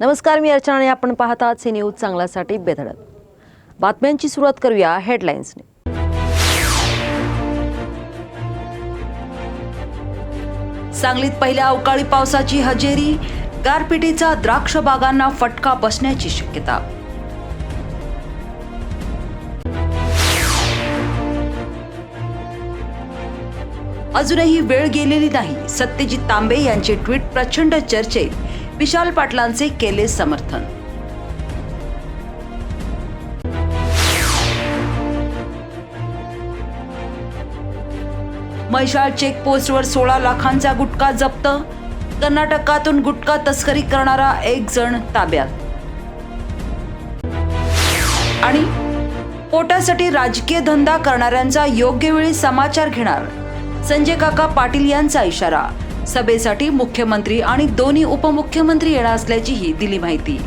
नमस्कार मी अर्चना आणि आपण पाहतात सी न्यूज चांगल्यासाठी बेधडक. बातम्यांची सुरुवात करूया हेडलाईन्सने. सांगलीत पहिल्या अवकाळी पावसाची हजेरी गारपिटीचा द्राक्ष बागांना फटका बसण्याची शक्यता. अजूनही वेळ गेलेली नाही सत्यजित तांबे यांचे ट्विट प्रचंड चर्चेत. विशाल पाटलांचे केले समर्थन. मैशाळ चेकपोस्टवर सोळा लाखांचा गुटखा जप्त. कर्नाटकातून गुटखा तस्करी करणारा एक जण ताब्यात. आणि पोटासाठी राजकीय धंदा करणाऱ्यांचा योग्य वेळी समाचार घेणार. संजय काका पाटील यांचा इशारा. सभेसाठी मुख्यमंत्री आणि दोन्ही उपमुख्यमंत्री येणार असल्याचीही दिली माहिती.